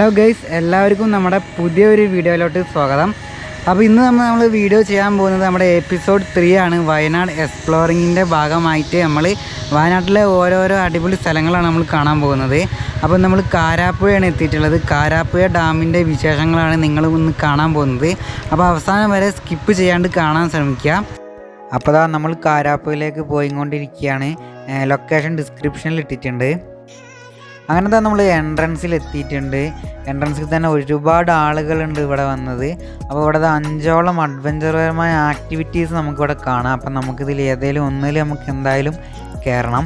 Hello guys എല്ലാവർക്കും നമ്മുടെ പുതിയൊരു വീഡിയോയിലോട്ട് സ്വാഗതം. അപ്പോൾ ഇന്ന് നമ്മൾ നമ്മൾ വീഡിയോ ചെയ്യാൻ പോകുന്നത് നമ്മുടെ എപ്പിസോഡ് ത്രീ ആണ്. വയനാട് എക്സ്പ്ലോറിങ്ങിന്റെ ഭാഗമായിട്ട് നമ്മൾ വയനാട്ടിലെ ഓരോരോ അടിപൊളി സ്ഥലങ്ങളാണ് നമ്മൾ കാണാൻ പോകുന്നത്. അപ്പോൾ നമ്മൾ കാരാപ്പുഴയാണ് എത്തിയിട്ടുള്ളത്. കാരാപ്പുഴ ഡാമിന്റെ വിശേഷങ്ങളാണ് നിങ്ങൾ ഇന്ന് കാണാൻ പോകുന്നത്. അപ്പോൾ അവസാനം വരെ സ്കിപ്പ് ചെയ്യാണ്ട് കാണാൻ ശ്രമിക്കുക. അപ്പോൾ നമ്മൾ കാരാപ്പുഴയിലേക്ക് പോയിക്കൊണ്ടിരിക്കുകയാണ്. ലൊക്കേഷൻ ഡിസ്ക്രിപ്ഷനിൽ ഇട്ടിട്ടുണ്ട്. അങ്ങനത്തെ നമ്മൾ എൻട്രൻസിൽ എത്തിയിട്ടുണ്ട് എൻട്രൻസിൽ തന്നെ ഒരുപാട് ആളുകളുണ്ട് ഇവിടെ വന്നത്. അപ്പോൾ ഇവിടെ അഞ്ചോളം അഡ്വഞ്ചർപരമായ ആക്ടിവിറ്റീസ് നമുക്കിവിടെ കാണാം. അപ്പം നമുക്കിതിൽ ഏതെങ്കിലും ഒന്നിൽ നമുക്ക് എന്തായാലും കയറണം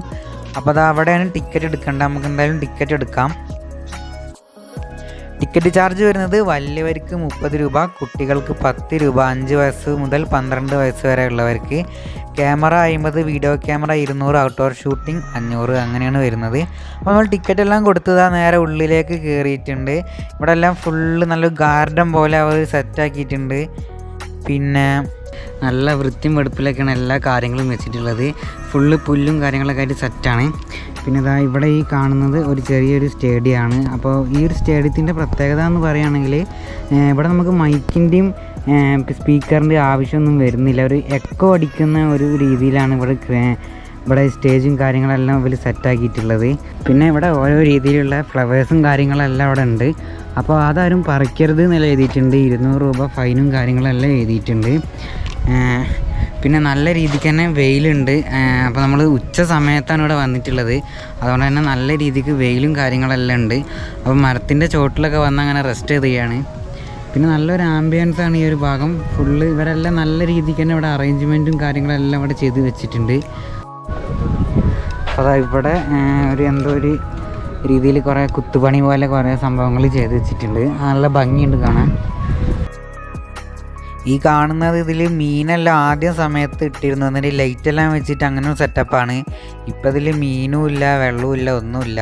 അപ്പോൾ അത് അവിടെയാണ് ടിക്കറ്റ് എടുക്കേണ്ടത്. നമുക്ക് എന്തായാലും ടിക്കറ്റ് എടുക്കാം. ടിക്കറ്റ് ചാർജ് വരുന്നത് വലിയവർക്ക് മുപ്പത് രൂപ കുട്ടികൾക്ക് പത്ത് രൂപ അഞ്ച് വയസ്സ് മുതൽ പന്ത്രണ്ട് വയസ്സ് വരെ ഉള്ളവർക്ക് ക്യാമറ അമ്പത് വീഡിയോ ക്യാമറ ഇരുന്നൂറ് ഔട്ട്ഡോർ ഷൂട്ടിംഗ് അഞ്ഞൂറ് അങ്ങനെയാണ് വരുന്നത്. അപ്പോൾ നമ്മൾ ടിക്കറ്റ് എല്ലാം കൊടുത്തതാ നേരെ ഉള്ളിലേക്ക് കയറിയിട്ടുണ്ട്. ഇവിടെ എല്ലാം ഫുള്ള് നല്ല ഗാർഡൻ പോലെ അവർ സെറ്റാക്കിയിട്ടുണ്ട് പിന്നെ നല്ല വൃത്തിയും വെടുപ്പിലൊക്കെയാണ് എല്ലാ കാര്യങ്ങളും വെച്ചിട്ടുള്ളത്. ഫുള്ള് പുല്ലും കാര്യങ്ങളൊക്കെ ആയിട്ട് സെറ്റാണ് പിന്നെ ഇതാ ഇവിടെ ഈ കാണുന്നത് ഒരു ചെറിയൊരു സ്റ്റേഡിയമാണ്. അപ്പോൾ ഈ ഒരു സ്റ്റേഡിയത്തിന്റെ പ്രത്യേകത എന്ന് പറയുകയാണെങ്കിൽ ഇവിടെ നമുക്ക് മൈക്കിന്റെയും സ്പീക്കറിന്റെ ആവശ്യമൊന്നും വരുന്നില്ല. ഒരു എക്കോ അടിക്കുന്ന ഒരു രീതിയിലാണ് ഇവിടെ ഇവിടെ സ്റ്റേജും കാര്യങ്ങളെല്ലാം ഇവർ സെറ്റാക്കിയിട്ടുള്ളത് പിന്നെ ഇവിടെ ഓരോ രീതിയിലുള്ള ഫ്ലവേഴ്സും കാര്യങ്ങളെല്ലാം അവിടെ ഉണ്ട്. അപ്പോൾ അതാരും പറിക്കരുത് എന്നെല്ലാം എഴുതിയിട്ടുണ്ട്. ഇരുന്നൂറ് രൂപ ഫൈനും കാര്യങ്ങളെല്ലാം എഴുതിയിട്ടുണ്ട്. പിന്നെ നല്ല രീതിക്ക് തന്നെ വെയിലുണ്ട്. അപ്പോൾ നമ്മൾ ഉച്ച സമയത്താണ് ഇവിടെ വന്നിട്ടുള്ളത്. അതുകൊണ്ട് തന്നെ നല്ല രീതിക്ക് വെയിലും കാര്യങ്ങളെല്ലാം ഉണ്ട്. അപ്പോൾ മരത്തിന്റെ ചോട്ടിലൊക്കെ വന്ന് അങ്ങനെ റെസ്റ്റ് ചെയ്യുകയാണ് പിന്നെ നല്ലൊരു ആംബിയൻസ് ആണ് ഈ ഒരു ഭാഗം. ഫുള്ള് ഇവരെല്ലാം നല്ല രീതിക്ക് തന്നെ ഇവിടെ അറേഞ്ച്മെന്റും കാര്യങ്ങളെല്ലാം ഇവിടെ ചെയ്ത് വെച്ചിട്ടുണ്ട്. അപ്പോൾ ഇവിടെ ഒരു എന്തോ ഒരു രീതിയിൽ കുറേ കുത്തുപണി പോലെ കുറേ സംഭവങ്ങൾ ചെയ്ത് വെച്ചിട്ടുണ്ട്. നല്ല ഭംഗിയുണ്ട് കാണാൻ. ഈ കാണുന്നത് ഇതിൽ മീനെല്ലാം ആദ്യ സമയത്ത് ഇട്ടിരുന്നു എന്നിട്ട് ലൈറ്റ് എല്ലാം വെച്ചിട്ട് അങ്ങനെ ഒരു സെറ്റപ്പാണ് ഇപ്പം ഇതിൽ മീനും ഇല്ല വെള്ളവും ഇല്ല ഒന്നുമില്ല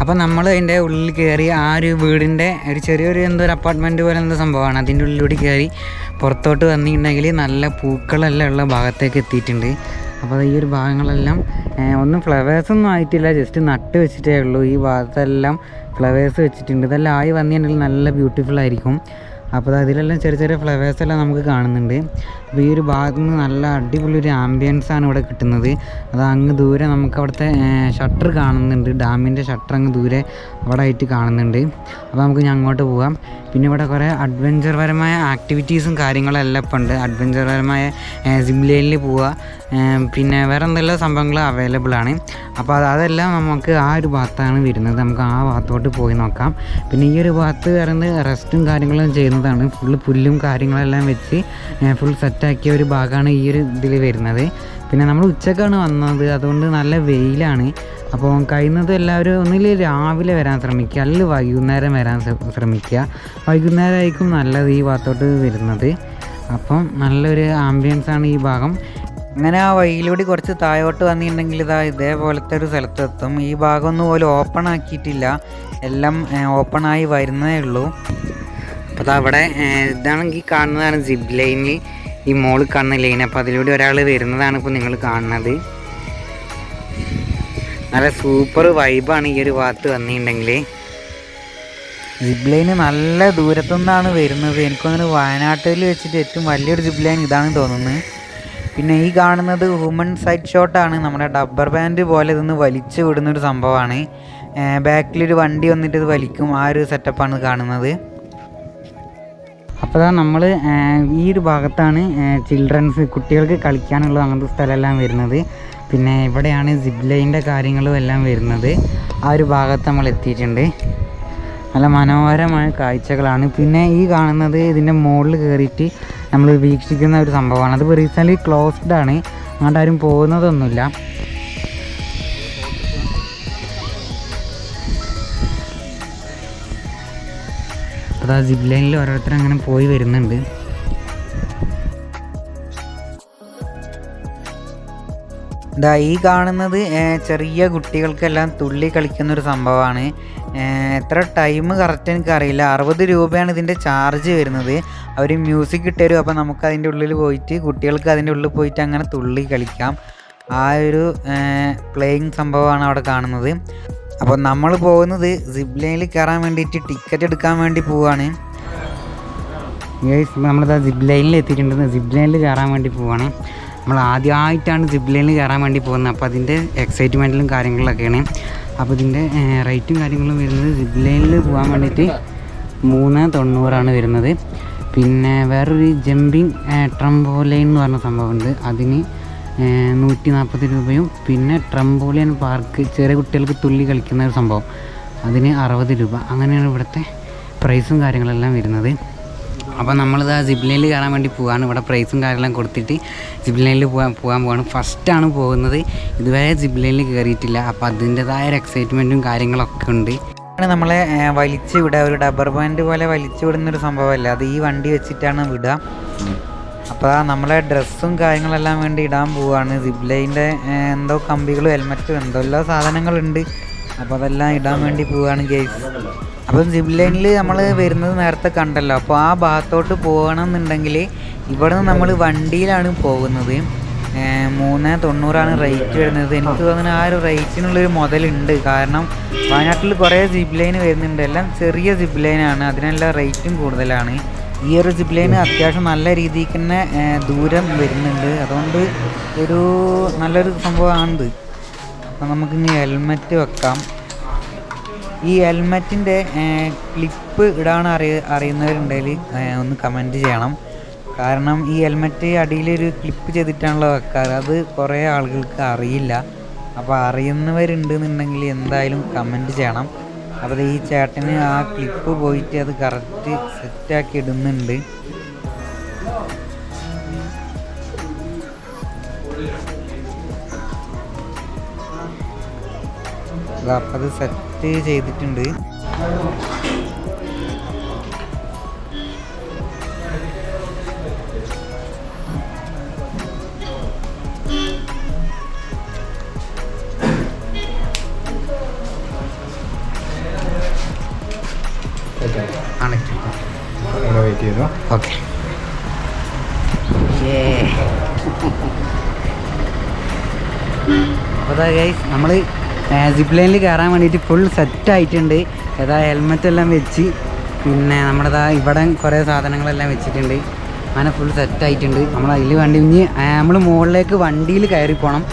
അപ്പോൾ നമ്മൾ അതിന്റെ ഉള്ളിൽ കയറി ആ ഒരു വീടിന്റെ ഒരു ചെറിയൊരു എന്തോ ഒരു അപ്പാർട്ട്മെന്റ് പോലെ എന്തോ സംഭവമാണ്. അതിന്റെ ഉള്ളിലൂടെ കയറി പുറത്തോട്ട് വന്നിട്ടുണ്ടെങ്കിൽ നല്ല പൂക്കളെല്ലാം ഉള്ള ഭാഗത്തേക്ക് എത്തിയിട്ടുണ്ട്. അപ്പോൾ ഈ ഒരു ഭാഗങ്ങളെല്ലാം ഒന്നും ഫ്ലവേഴ്സ് ഒന്നും ആയിട്ടില്ല. ജസ്റ്റ് നട്ട് വെച്ചിട്ടേ ഉള്ളൂ. ഈ ഭാഗത്തെല്ലാം ഫ്ലവേഴ്സ് വെച്ചിട്ടുണ്ട്. ഇതെല്ലാം ആയി വന്നിട്ടുണ്ടെങ്കിൽ നല്ല ബ്യൂട്ടിഫുൾ ആയിരിക്കും. അപ്പോൾ അതിലെല്ലാം ചെറിയ ചെറിയ ഫ്ലവേഴ്സ് എല്ലാം നമുക്ക് കാണുന്നുണ്ട്. അപ്പോൾ ഈ ഒരു ഭാഗത്ത് നിന്ന് നല്ല അടിപൊളി ഒരു ആംബിയൻസ് ആണ് ഇവിടെ കിട്ടുന്നത്. അത് അങ്ങ് ദൂരെ നമുക്ക് അവിടുത്തെ ഷട്ടർ കാണുന്നുണ്ട്. ഡാമിന്റെ ഷട്ടർ അങ്ങ് ദൂരെ അവിടെ ആയിട്ട് കാണുന്നുണ്ട്. അപ്പോൾ നമുക്ക് ഞാൻ അങ്ങോട്ട് പോകാം പിന്നെ ഇവിടെ കുറേ അഡ്വഞ്ചർപരമായ ആക്ടിവിറ്റീസും കാര്യങ്ങളെല്ലാം ഇപ്പം ഉണ്ട്. അഡ്വഞ്ചർപരമായ സിംലൈനിൽ പോവുക പിന്നെ വേറെ എന്തെല്ലാം സംഭവങ്ങൾ അവൈലബിൾ ആണ്. അപ്പോൾ അത് അതെല്ലാം നമുക്ക് ആ ഒരു ഭാഗത്താണ് വരുന്നത്. നമുക്ക് ആ ഭാഗത്തോട്ട് പോയി നോക്കാം. പിന്നെ ഈ ഒരു ഭാഗത്ത് വരുന്നത് റെസ്റ്റും കാര്യങ്ങളും ചെയ്യുന്നതാണ്. ഫുള്ള് പുല്ലും കാര്യങ്ങളെല്ലാം വെച്ച് ഫുൾ സെറ്റാക്കിയ ഒരു ഭാഗമാണ് ഈ ഒരു ഇതിൽ വരുന്നത്. പിന്നെ നമ്മൾ ഉച്ചക്കാണ് വന്നത്. അതുകൊണ്ട് നല്ല വെയിലാണ്. അപ്പോൾ കഴിയുന്നത് എല്ലാവരും ഒന്നിൽ രാവിലെ വരാൻ ശ്രമിക്കുക അല്ലെങ്കിൽ വൈകുന്നേരം വരാൻ ശ്ര- ശ്രമിക്കുക. വൈകുന്നേരമായിരിക്കും നല്ലത് ഈ ഭാഗത്തോട്ട് വരുന്നത്. അപ്പം നല്ലൊരു ആംബിയൻസ് ആണ് ഈ ഭാഗം. അങ്ങനെ ആ വഴിയിലൂടെ കുറച്ച് താഴോട്ട് വന്നിട്ടുണ്ടെങ്കിൽ ഇതാ ഇതേപോലത്തെ ഒരു സ്ഥലത്തെത്തും ഈ ഭാഗമൊന്നും പോലും ഓപ്പൺ ആക്കിയിട്ടില്ല. എല്ലാം ഓപ്പൺ ആയി വരുന്നേ ഉള്ളൂ. അപ്പോൾ അത് അവിടെ ഇതാണെങ്കിൽ കാണുന്നതാണ് സിബ് ലൈനിൽ ഈ മോൾ കാണുന്ന ലൈൻ അപ്പോൾ അതിലൂടെ ഒരാൾ വരുന്നതാണ് ഇപ്പോൾ നിങ്ങൾ കാണുന്നത്. നല്ല സൂപ്പർ വൈബാണ് ഈ ഒരു ഭാഗത്ത് വന്നിട്ടുണ്ടെങ്കിൽ ജിബ് ലൈന് നല്ല ദൂരത്തു നിന്നാണ് വരുന്നത്. എനിക്കൊന്നിന് വയനാട്ടിൽ വെച്ചിട്ട് ഏറ്റവും വലിയൊരു ജിബ് ലൈൻ ഇതാണ് തോന്നുന്നത് പിന്നെ ഈ കാണുന്നത് ഹ്യൂമൻ സൈഡ് ഷോട്ടാണ് നമ്മുടെ ഡബ്ബർ ബാൻഡ് പോലെ ഇതൊന്ന് വലിച്ചു വിടുന്നൊരു സംഭവമാണ്. ബാക്കിലൊരു വണ്ടി വന്നിട്ട് ഇത് വലിക്കും. ആ ഒരു സെറ്റപ്പാണ് കാണുന്നത്. അപ്പോൾ നമ്മൾ ഈ ഒരു ഭാഗത്താണ് ചിൽഡ്രൻസ് കുട്ടികൾക്ക് കളിക്കാനുള്ള അങ്ങനത്തെ സ്ഥലമെല്ലാം വരുന്നത്. പിന്നെ ഇവിടെയാണ് സിബ് ലൈന്റെ കാര്യങ്ങളും എല്ലാം വരുന്നത്. ആ ഒരു ഭാഗത്ത് നമ്മൾ എത്തിയിട്ടുണ്ട്. നല്ല മനോഹരമായ കാഴ്ചകളാണ്. പിന്നെ ഈ കാണുന്നത് ഇതിന്റെ മുകളിൽ കയറിയിട്ട് നമ്മൾ വീക്ഷിക്കുന്ന ഒരു സംഭവമാണ്. അത് റീസെന്റ് ക്ലോസ്ഡ് ആണ്. അങ്ങോട്ട് ആരും പോകുന്നതൊന്നുമില്ല. അപ്പോൾ ആ സിബ് ലൈനിൽ ഓരോരുത്തർ അങ്ങനെ പോയി വരുന്നുണ്ട്. ഇതാ ഈ കാണുന്നത് ചെറിയ കുട്ടികൾക്കെല്ലാം തുള്ളി കളിക്കുന്ന ഒരു സംഭവമാണ് എത്ര ടൈം കറക്റ്റ് എനിക്കറിയില്ല. അറുപത് രൂപയാണ് ഇതിന്റെ ചാർജ് വരുന്നത്. അവർ മ്യൂസിക് ഇട്ടുതരും അപ്പോൾ നമുക്ക് അതിന്റെ ഉള്ളിൽ പോയിട്ട് കുട്ടികൾക്ക് അതിന്റെ ഉള്ളിൽ പോയിട്ട് അങ്ങനെ തുള്ളി കളിക്കാം. ആ ഒരു പ്ലേയിങ് സംഭവമാണ് അവിടെ കാണുന്നത്. അപ്പോൾ നമ്മൾ പോകുന്നത് സിബ് ലൈനിൽ കയറാൻ വേണ്ടിയിട്ട് ടിക്കറ്റ് എടുക്കാൻ വേണ്ടി ഗൈസ് നമ്മളിതാ സിബ് ലൈനിൽ എത്തിയിട്ടുണ്ട്. സിബ് ലൈനിൽ കയറാൻ വേണ്ടി പോവാണ്. നമ്മൾ ആദ്യമായിട്ടാണ് സിബ് ലൈനിൽ കയറാൻ വേണ്ടി പോകുന്നത്. അപ്പോൾ അതിന്റെ എക്സൈറ്റ്മെന്റിലും കാര്യങ്ങളിലൊക്കെയാണ് അപ്പോൾ ഇതിന്റെ റേറ്റും കാര്യങ്ങളും വരുന്നത് സിബ് ലൈനിൽ പോകാൻ വേണ്ടിയിട്ട് മൂന്ന് തൊണ്ണൂറാണ് വരുന്നത്. പിന്നെ വേറൊരു ജമ്പിങ് ട്രംബോലൈൻ എന്ന് പറഞ്ഞ സംഭവമുണ്ട്. അതിന് നൂറ്റി നാൽപ്പത് രൂപയും പിന്നെ ട്രംബോളിയൻ പാർക്ക് ചെറിയ കുട്ടികൾക്ക് തുള്ളി കളിക്കുന്ന ഒരു സംഭവം. അതിന് അറുപത് രൂപ. അങ്ങനെയാണ് ഇവിടുത്തെ പ്രൈസും കാര്യങ്ങളെല്ലാം വരുന്നത്. അപ്പോൾ നമ്മളിത് ആ ലൈനിൽ കയറാൻ വേണ്ടി പോവാണ്. ഇവിടെ പ്രൈസും കാര്യമെല്ലാം കൊടുത്തിട്ട് സിബ്ലൈനിൽ പോകാൻ പോകാൻ പോവാണ്. ഫസ്റ്റാണ് പോകുന്നത്. ഇതുവരെ സിബ് ലൈനിൽ കയറിയിട്ടില്ല. അപ്പോൾ അതിന്റെതായ ഒരു എക്സൈറ്റ്മെന്റും കാര്യങ്ങളൊക്കെ ഉണ്ട്. നമ്മളെ വലിച്ചു വിടുക. ഒരു ഡബർ ബാൻഡ് പോലെ വലിച്ചു വിടുന്നൊരു സംഭവമല്ല. അത് ഈ വണ്ടി വെച്ചിട്ടാണ് വിടുക. അപ്പോൾ നമ്മളെ ഡ്രസ്സും കാര്യങ്ങളെല്ലാം വേണ്ടി ഇടാൻ പോവുകയാണ് സിബ് ലൈന്റെ എന്തോ കമ്പികളും ഹെൽമറ്റും എന്തോ എല്ലാ സാധനങ്ങളുണ്ട്. അപ്പോൾ അതെല്ലാം ഇടാൻ വേണ്ടി പോവുകയാണ് ഗെയ്സ് അപ്പം സിബ് ലൈനിൽ നമ്മൾ വരുന്നത് നേരത്തെ കണ്ടല്ലോ. അപ്പോൾ ആ ഭാഗത്തോട്ട് പോകണമെന്നുണ്ടെങ്കിൽ ഇവിടെ നിന്ന് നമ്മൾ വണ്ടിയിലാണ് പോകുന്നത്. മൂന്ന് തൊണ്ണൂറാണ് റേറ്റ് വരുന്നത്. എനിക്ക് തോന്നുന്നു ആ ഒരു റേറ്റിനുള്ളൊരു മുതലുണ്ട്. കാരണം വയനാട്ടിൽ കുറേ സിബ് ലൈൻ വരുന്നുണ്ട്. എല്ലാം ചെറിയ സിബ് ലൈനാണ് അതിനെല്ലാം റേറ്റും കൂടുതലാണ്. ഈ ഒരു ജിബ്ലേന് അത്യാവശ്യം നല്ല രീതിക്ക് തന്നെ ദൂരം വരുന്നുണ്ട്. അതുകൊണ്ട് ഒരു നല്ലൊരു സംഭവമാണിത്. അപ്പം നമുക്കിനി ഹെൽമെറ്റ് വെക്കാം. ഈ ഹെൽമെറ്റിന്റെ ക്ലിപ്പ് ഇടാൻ അറിയ അറിയുന്നവരുണ്ടെങ്കിൽ ഒന്ന് കമന്റ് ചെയ്യണം. കാരണം ഈ ഹെൽമെറ്റ് അടിയിലൊരു ക്ലിപ്പ് ചെയ്തിട്ടാണല്ലോ വെക്കാറ്. അത് കുറേ ആളുകൾക്ക് അറിയില്ല. അപ്പോൾ അറിയുന്നവരുണ്ടെന്നുണ്ടെങ്കിൽ എന്തായാലും കമന്റ് ചെയ്യണം. അപ്പോൾ ഈ ചേട്ടന് ആ ക്ലിപ്പ് പോയിട്ട് അത് കറക്റ്റ് സെറ്റാക്കി ഇടുന്നുണ്ട്. അപ്പം അത് സെറ്റ് ചെയ്തിട്ടുണ്ട്. അപ്പോൾ ഗൈസ് നമ്മൾ സിപ്പ് ലൈനിൽ കയറാൻ വേണ്ടിയിട്ട് ഫുൾ സെറ്റ് ആയിട്ടുണ്ട്. ഏതാ ഹെൽമെറ്റ് എല്ലാം വെച്ച് പിന്നെ നമ്മുടെ ഇവിടെ കുറേ സാധനങ്ങളെല്ലാം വെച്ചിട്ടുണ്ട്. അങ്ങനെ ഫുൾ സെറ്റ് ആയിട്ടുണ്ട്. നമ്മൾ അതിൽ വണ്ടി ഇനി നമ്മൾ മുകളിലേക്ക് വണ്ടിയിൽ കയറി പോകണം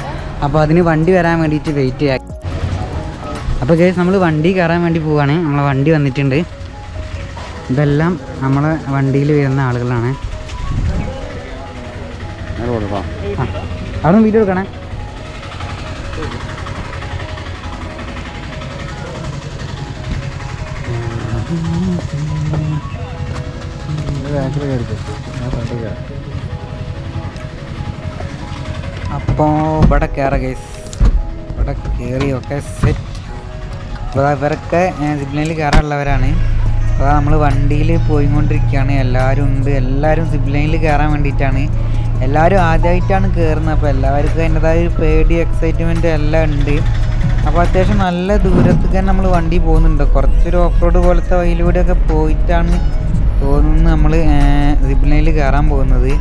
അപ്പോൾ അതിന് വണ്ടി വരാൻ വേണ്ടിയിട്ട് വെയിറ്റ് ചെയ്യാം. അപ്പോൾ ഗൈസ് നമ്മൾ വണ്ടി കയറാൻ വേണ്ടി പോവുകയാണ് നമ്മളെ വണ്ടി വന്നിട്ടുണ്ട്. ഇതെല്ലാം നമ്മളെ വണ്ടിയിൽ വരുന്ന ആളുകളാണ്. അവിടെ വീഡിയോ എടുക്കണേ? ബാക്കിൽ കയറിക്കോ ഞാൻ ഫ്രണ്ടിൽ കയറാം ഇവിടെ കയറാം ഗൈസ് ഇവിടെ കയറി ഒക്കെ സെറ്റ് അപ്പോൾ ഇവരൊക്കെ സിഗ്നലിൽ കയറാനുള്ളവരാണ് അപ്പോൾ നമ്മൾ വണ്ടിയിൽ പോയിക്കൊണ്ടിരിക്കുകയാണ്. എല്ലാവരും ഉണ്ട്. എല്ലാവരും സിബ്ലൈനിൽ കയറാൻ വേണ്ടിയിട്ടാണ്. എല്ലാവരും ആദ്യമായിട്ടാണ് കയറുന്നത് അപ്പോൾ എല്ലാവർക്കും അതിന്റെതായ ഒരു പേടി എക്സൈറ്റ്മെന്റ് എല്ലാം ഉണ്ട്. അപ്പോൾ അത്യാവശ്യം നല്ല ദൂരത്തേക്ക് തന്നെ നമ്മൾ വണ്ടി പോകുന്നുണ്ട്. കുറച്ചൊരു ഓഫ് റോഡ് പോലത്തെ വഴിയിലൂടെയൊക്കെ പോയിട്ടാണ് തോന്നുന്നു നമ്മൾ സിഗ്നലിൽ കയറാൻ പോകുന്നത്.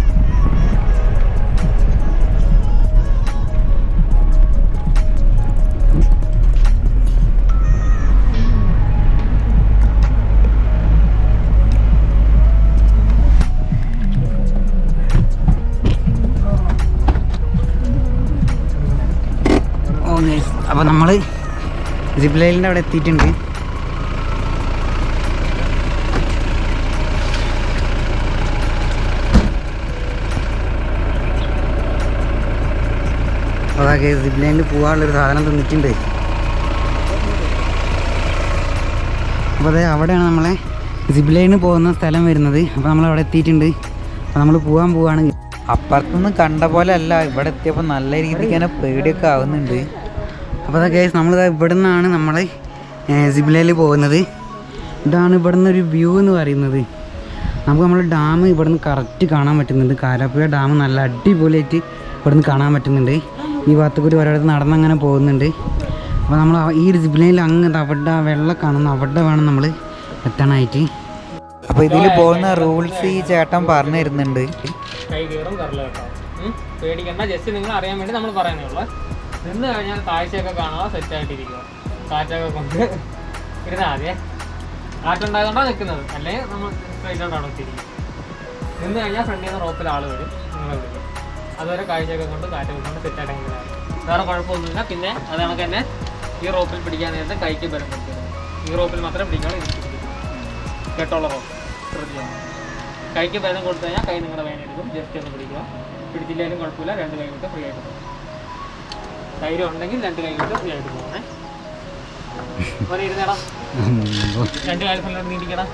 അപ്പോൾ നമ്മൾ സിപ്പ് അവിടെ എത്തിയിട്ടുണ്ട്. അതൊക്കെ സിപ്പ് ലൈനിൽ പോകാനുള്ളൊരു സാധനം തന്നിട്ടുണ്ട്. അപ്പോൾ അതെ അവിടെയാണ് നമ്മളെ സിപ്പ് പോകുന്ന സ്ഥലം വരുന്നത്. അപ്പോൾ നമ്മൾ അവിടെ എത്തിയിട്ടുണ്ട്. അപ്പോൾ നമ്മൾ പോകാൻ പോവാണ്. അപ്പുറത്തുനിന്ന് കണ്ട പോലെ അല്ല ഇവിടെ എത്തിയപ്പോൾ നല്ല രീതിക്ക് തന്നെ പേടിയൊക്കെ ആവുന്നുണ്ട്. അപ്പോൾ ഗൈസ് നമ്മൾ ഇവിടെ നിന്നാണ് നമ്മൾ സിബിലയിൽ പോകുന്നത്. ഇതാണ് ഇവിടെ ഒരു വ്യൂ എന്ന് പറയുന്നത്. നമുക്ക് നമ്മൾ ഡാം ഇവിടെ നിന്ന് കറക്റ്റ് കാണാൻ പറ്റുന്നുണ്ട്. കാരാപ്പുഴ ഡാം നല്ല അടിപൊളിയായിട്ട് ഇവിടെ നിന്ന് കാണാൻ പറ്റുന്നുണ്ട്. ഈ ഭാഗത്ത് ഒരിടത്ത് നടന്നങ്ങനെ പോകുന്നുണ്ട്. അപ്പോൾ നമ്മൾ ഈ ലൈനിൽ അങ്ങ് അവിടെ വെള്ളം കാണുന്നു അവിടെ വേണം നമ്മൾ എത്താനായിട്ട്. അപ്പോൾ ഇതിൽ പോകുന്ന റൂൾസ് ഈ ചേട്ടൻ പറഞ്ഞു തരുന്നുണ്ട് പേടിക്കണ്ട. ജസ്റ്റ് നിങ്ങൾ അറിയാൻ വേണ്ടി നമ്മൾ പറയുന്നേ ഉള്ളൂ. നിന്ന് കഴിഞ്ഞാൽ കാഴ്ചയൊക്കെ കാണാതെ സെറ്റ് ആയിട്ടിരിക്കുക കാറ്റൊക്കെ കൊണ്ട് ഇരുന്നാ മതിയേ. കാറ്റുണ്ടായതുകൊണ്ടാണ് നിൽക്കുന്നത് അല്ലെങ്കിൽ നമ്മൾ സ്ട്രൈറ്റ് തിരിക്കും നിന്ന് കഴിഞ്ഞാൽ ഫ്രണ്ടിൽ നിന്ന് റോപ്പിൽ ആൾ വരും. നിങ്ങളെ വിളിക്കും. അതുവരെ കാഴ്ചയൊക്കെ കൊണ്ട് കാറ്റൊക്കെ കൊണ്ട് സെറ്റ് ആയിട്ട് ഇങ്ങനെ വേറെ കുഴപ്പമൊന്നുമില്ല. പിന്നെ അത് കണക്ക് തന്നെ ഈ റോപ്പിൽ പിടിക്കാൻ നേരത്തെ കൈക്ക് ബലം ഈ റോപ്പിൽ മാത്രമേ പിടിക്കത്തില്ല. കെട്ടുള്ള റോപ്പ് ശ്രദ്ധിക്കണം കൈക്ക് ബലം കൊടുത്തു കഴിഞ്ഞാൽ കൈ നിങ്ങളുടെ വേനെടുക്കും ജസ്റ്റ് ഒന്ന് പിടിക്കുക. പിടിച്ചില്ലെങ്കിലും കുഴപ്പമില്ല. രണ്ട് കൈ കൊണ്ട് ഫ്രീ ആയിട്ട് ധൈര്യം ഉണ്ടെങ്കിൽ രണ്ട് കൈ കൊണ്ട് ഫ്രീ ആയിട്ട് പോകണേ പോലെ ഇരുന്നേടാ. രണ്ട് കാലം നീട്ടിക്കടാ.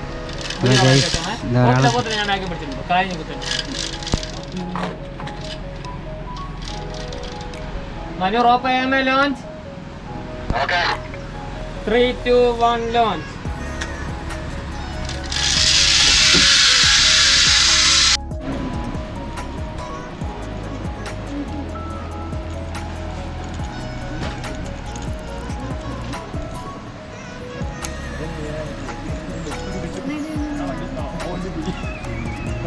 ഞാൻ ബാക്കി പിടിച്ചിട്ടുണ്ട്. കാര്യം കുത്തുന്നു Manu rope launch three two one launch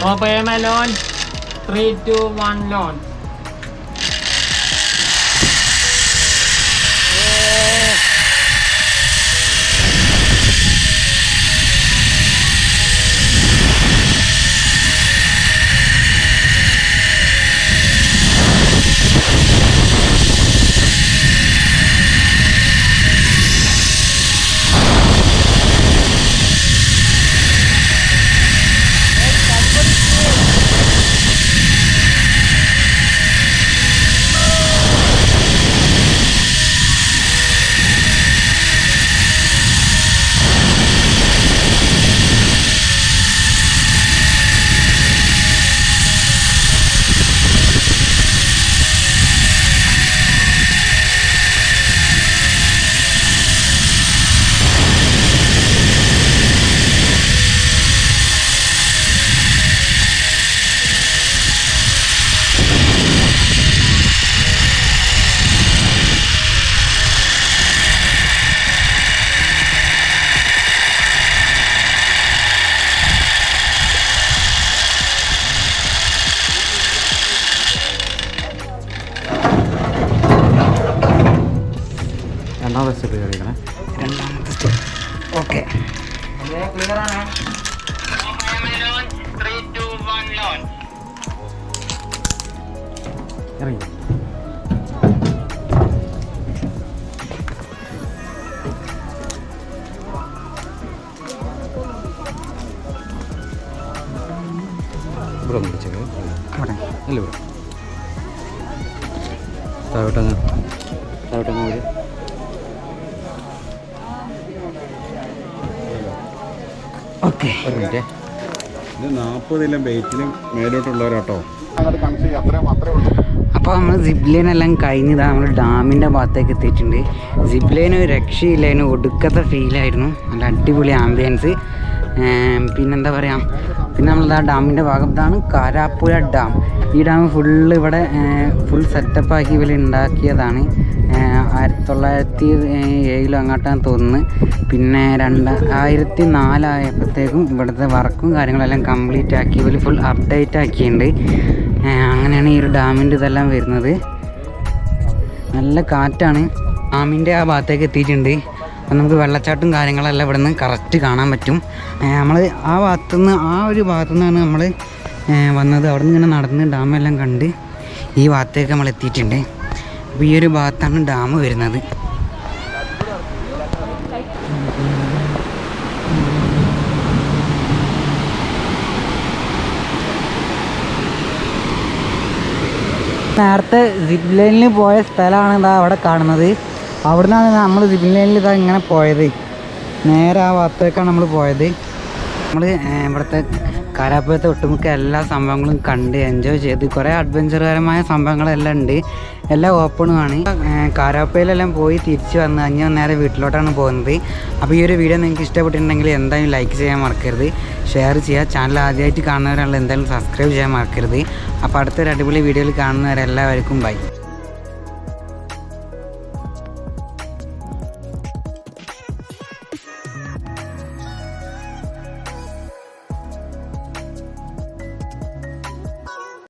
rope M A loan three two one loan രണ്ടാമത്തെ സ്റ്റെപ്പ് കളിക്കണേ രണ്ടാമത്തെ step okay clear step three രണ്ടാമത്തെ സ്റ്റെപ്പ് ഓക്കെ. ഇറങ്ങി. ഇവിടെ ഒന്ന് പിടിച്ചേക്ക്. അവിടെ. അല്ല ഇവിടെ? താഴോട്ടങ്ങ്. താഴോട്ടങ്ങ് വരും ഓക്കെ. ഇത് നാൽപ്പതിലും വെയിറ്റിലും മേലോട്ടുള്ളവരാട്ടോ. അപ്പോൾ നമ്മൾ സിപ്പ് ലൈൻ എല്ലാം കഴിഞ്ഞതാ നമ്മൾ ഡാമിന്റെ ഭാഗത്തേക്ക് എത്തിയിട്ടുണ്ട്. ജിബ്ലൈന് രക്ഷയില്ല അതിന് ഒടുക്കത്തെ ഫീലായിരുന്നു നല്ല അടിപൊളി ആംബിയൻസ് പിന്നെന്താ പറയുക പിന്നെ നമ്മളിതാ ഡാമിന്റെ ഭാഗം ഇതാണ് കാരാപ്പുഴ ഡാം. ഈ ഡാം ഫുള്ള് ഇവിടെ ഫുൾ സെറ്റപ്പാക്കി ഇവർ ഉണ്ടാക്കിയതാണ് ആയിരത്തി തൊള്ളായിരത്തി ഏഴിലും അങ്ങോട്ടാണ് തോന്നുന്നു. പിന്നെ രണ്ട് ആയിരത്തി നാലായപ്പോഴത്തേക്കും ഇവിടുത്തെ വർക്കും കാര്യങ്ങളെല്ലാം കംപ്ലീറ്റ് ആക്കി ഇവർ ഫുൾ അപ്ഡേറ്റ് ആക്കിയിട്ടുണ്ട് അങ്ങനെയാണ് ഈ ഒരു ഡാമിന്റെ ഇതെല്ലാം വരുന്നത്. നല്ല കാറ്റാണ്. ഡാമിന്റെ ആ ഭാഗത്തേക്ക് എത്തിയിട്ടുണ്ട്. നമുക്ക് വെള്ളച്ചാട്ടും കാര്യങ്ങളെല്ലാം ഇവിടെ നിന്ന് കറക്റ്റ് കാണാൻ പറ്റും. നമ്മൾ ആ ഭാഗത്തുനിന്ന് ആ ഒരു ഭാഗത്തു നിന്നാണ് നമ്മൾ വന്നത്. അവിടെ നിന്ന് ഇങ്ങനെ നടന്ന് ഡാമെല്ലാം കണ്ട് ഈ ഭാഗത്തേക്ക് നമ്മൾ എത്തിയിട്ടുണ്ട്. അപ്പോൾ ഈ ഒരു ഭാഗത്താണ് ഡാം വരുന്നത്. നേരത്തെ സിപ്പ് ലൈനിൽ പോയ സ്ഥലമാണ് ഇതാ അവിടെ കാണുന്നത്. അവിടെ നിന്നാണ് നമ്മൾ സിപ്പ് ലൈനിൽ ഇതാ ഇങ്ങനെ പോയത്. നേരെ ആ ഭാഗത്തേക്കാണ് നമ്മൾ പോയത്. നമ്മൾ ഇവിടുത്തെ കരാപ്പുഴത്തെ ഒട്ടുമിക്ക എല്ലാ സംഭവങ്ങളും കണ്ട് എൻജോയ് ചെയ്ത്. കുറേ അഡ്വഞ്ചറുകരമായ സംഭവങ്ങളെല്ലാം ഉണ്ട്. എല്ലാം ഓപ്പണുമാണ് കാരാപ്പയിലെല്ലാം പോയി തിരിച്ച് വന്ന് കഴിഞ്ഞാൽ നേരെ വീട്ടിലോട്ടാണ് പോകുന്നത്. അപ്പോൾ ഈ ഒരു വീഡിയോ നിങ്ങൾക്ക് ഇഷ്ടപ്പെട്ടിട്ടുണ്ടെങ്കിൽ എന്തായാലും ലൈക്ക് ചെയ്യാൻ മറക്കരുത്. ഷെയർ ചെയ്യുക ചാനൽ ആദ്യമായിട്ട് കാണുന്നവരാണെങ്കിൽ എന്തായാലും സബ്സ്ക്രൈബ് ചെയ്യാൻ മറക്കരുത്. അപ്പോൾ അടുത്തൊരു അടിപൊളി വീഡിയോയിൽ കാണുന്നവരെല്ലാവർക്കും ബൈ